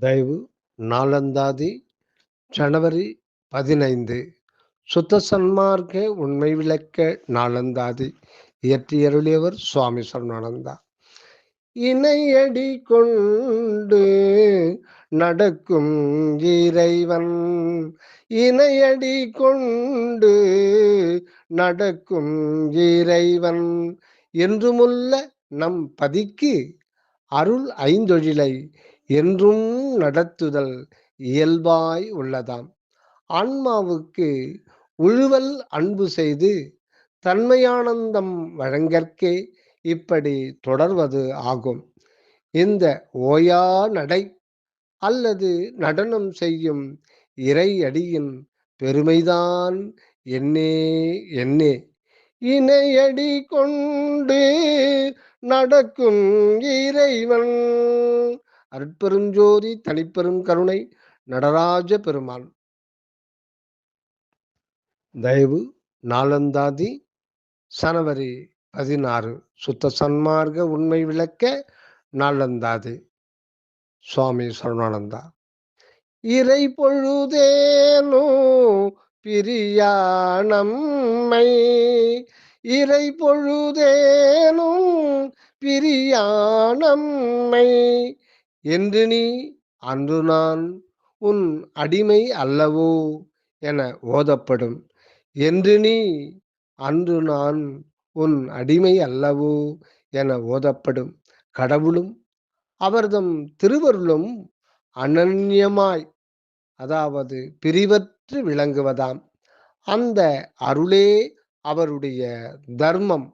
தயவு நாலந்தாதி ஜனவரி பதினைந்து. சுத்த சன்மார்க்க உண்மை விளக்க நாலந்தாதி இயற்றியருளியவர் சுவாமி சரணானந்தா. இணையடி கொண்டு நடக்கும் இறைவன். இணையடி கொண்டு நடக்கும் இறைவன். என்றுமுள்ள நம் பதிக்கு அருள் ஐந்தொழிலை. என்றும் நடத்துதல் இயல்பாய் உள்ளதாம். ஆன்மாவுக்கு உழுவல் அன்பு செய்து தன்மையானந்தம் வழங்கற்கே இப்படி தொடர்வது ஆகும். இந்த ஓயா நடை அல்லது நடனம் செய்யும் இறை அடியின் பெருமைதான் என்னே என்னே இணையடி கொண்டு நடக்கும் இறைவன் அருட்பெருஞ்சோதி தனிப்பெரும் கருணை நடராஜ பெருமாள். தயவு நாலந்தாதி சனவரி பதினாறு சுத்த சன்மார்க்க உண்மை விளக்க நாலந்தாதி சுவாமி சரணானந்தா. இறை பொழுதேனோ பிரியா நம்மை? இறை பொழுதேனும் பிரியாணம்மை என்று நீ அன்று நான் உன் அடிமை அல்லவோ என ஓதப்படும். என்று நீ அன்று நான் உன் அடிமை அல்லவோ என ஓதப்படும். கடவுளும் அவர்தம் திருவருளும் அனன்யமாய் அதாவது பிரிவற்று விளங்குவதாம். அந்த அருளே அவருடைய தர்மம்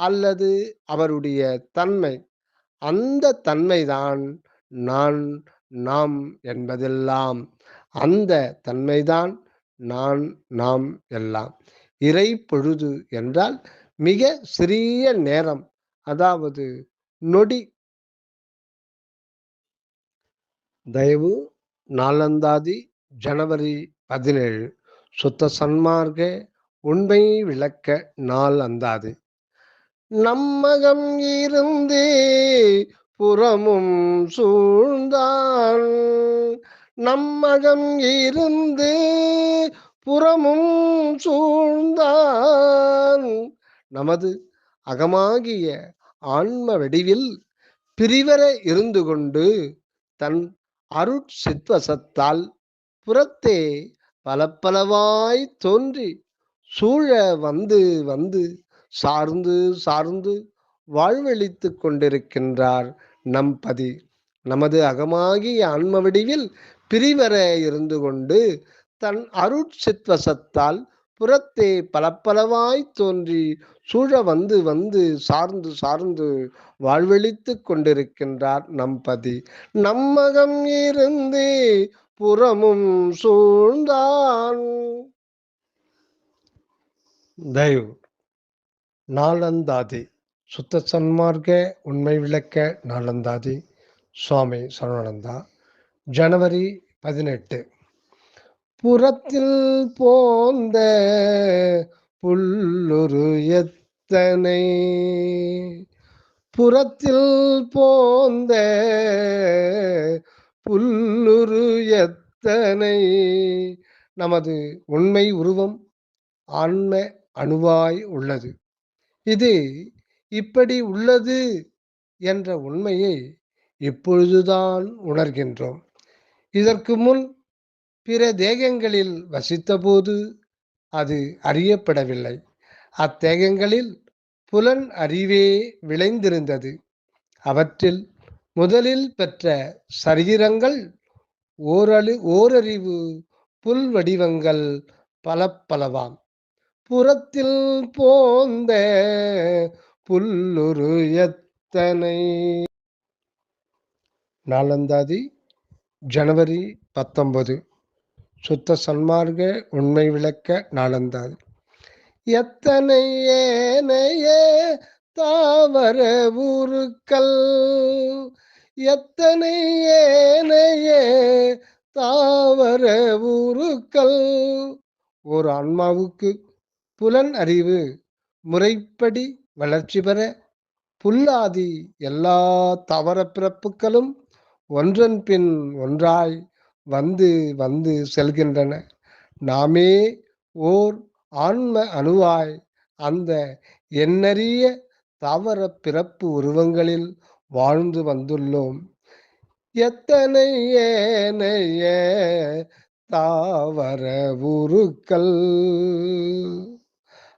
அல்லது அவருடைய தன்மை. அந்த தன்மைதான் நான் நாம் என்பதெல்லாம் அந்த தன்மைதான் நான் நாம் எல்லாம். இறை பொழுது என்றால் மிக சிறிய நேரம் அதாவது நொடி. தயவு நாலந்தாதி ஜனவரி பதினேழு. சுத்த சன்மார்க்க உண்மை விளக்க நாள் அந்தாது நம்மகம் இருந்தே புறமும் சூழ்ந்தான் நம்மகம் இருந்து புறமும் சூழ்ந்தான் நமது அகமாகிய ஆன்ம வடிவில் பிரிவர இருந்து கொண்டு தன் அருட்சித்வசத்தால் புறத்தே பலப்பலவாய் தோன்றி சூழ வந்து வந்து சார்ந்து சார்ந்து வாழ்வழித்து கொண்டிருக்கின்றார் நம் பதி. நமது அகமாகிய ஆன்ம வடிவில் பிரிவர இருந்து கொண்டு தன் அருட்சித்வசத்தால் புறத்தே பலப்பலவாய் தோன்றி சூழ வந்து வந்து சார்ந்து சார்ந்து வாழ்வழித்து கொண்டிருக்கின்றார் நம்பதி நம்மகம் இருந்தே புறமும் சூழ்ந்தான். தயவு. நாலந்தாதி சுத்த சன்மார்க்க உண்மை விளக்க நாளந்தாதி சுவாமி சரணந்தா ஜனவரி பதினெட்டு. புறத்தில் போந்த புல்லுரு எத்தனை? புறத்தில் போந்த புல்லுரு எத்தனை? நமது உண்மை உருவம் ஆன்ம அணுவாய் உள்ளது. இது இப்படி உள்ளது என்ற உண்மையை இப்பொழுதுதான் உணர்கின்றோம். இதற்கு முன் பிற தேகங்களில் வசித்தபோது அது அறியப்படவில்லை. அத்தேகங்களில் புலன் அறிவே விளைந்திருந்தது. அவற்றில் முதலில் பெற்ற சரீரங்கள் ஓரளு ஓரறிவு புல் வடிவங்கள் பல பலவாம் புறத்தில் போந்த புல்லுரு எத்தனை? நாலந்தாதி ஜனவரி பத்தொன்பது. சுத்த சன்மார்க்க உண்மை விளக்க நாலந்தாதி எத்தனை ஏனைய தாவர உருக்கள் எத்தனை ஏனைய தாவர உருக்கள் ஒரு ஆன்மாவுக்கு புலன் அறிவு முறைப்படி வளர்ச்சி பெற புல்லாதி எல்லா தவற பிறப்புகளும் ஒன்றன் பின் ஒன்றாய் வந்து வந்து செல்கின்றன. நாமே ஓர் ஆன்ம அணுவாய் அந்த எண்ணறிய தவற பிறப்பு உருவங்களில் வாழ்ந்து வந்துள்ளோம். எத்தனை ஏனைய தாவர உருக்கள்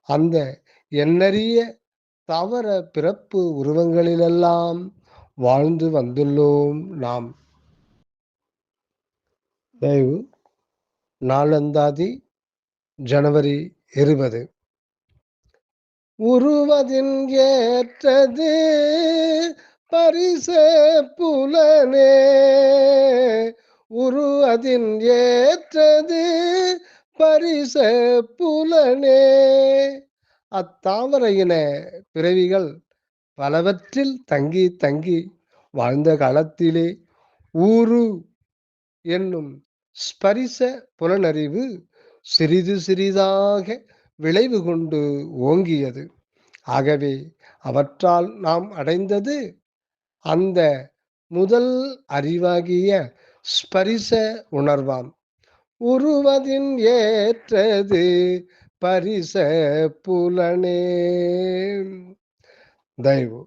அந்த எண்ணறிய தாவர பிறப்பு உருவங்களிலெல்லாம் வாழ்ந்து வந்துள்ளோம் நாம். தயவு நாளந்தாதி ஜனவரி இருபது. உருவதின் ஏற்றது பரிச புலனே. உருவதின் ஏற்றது பரிச புலனே. அத்தாவர இன பிறவிகள் பலவற்றில் தங்கி தங்கி வாழ்ந்த காலத்திலே ஊரு என்னும் ஸ்பரிச புலனறிவு சிறிது சிறிதாக விளைவு கொண்டு ஓங்கியது. ஆகவே அவற்றால் நாம் அடைந்தது அந்த முதல் அறிவாகிய ஸ்பரிச உணர்வாம். உருவதின் ஏற்றது பரிச புலனே தயவு.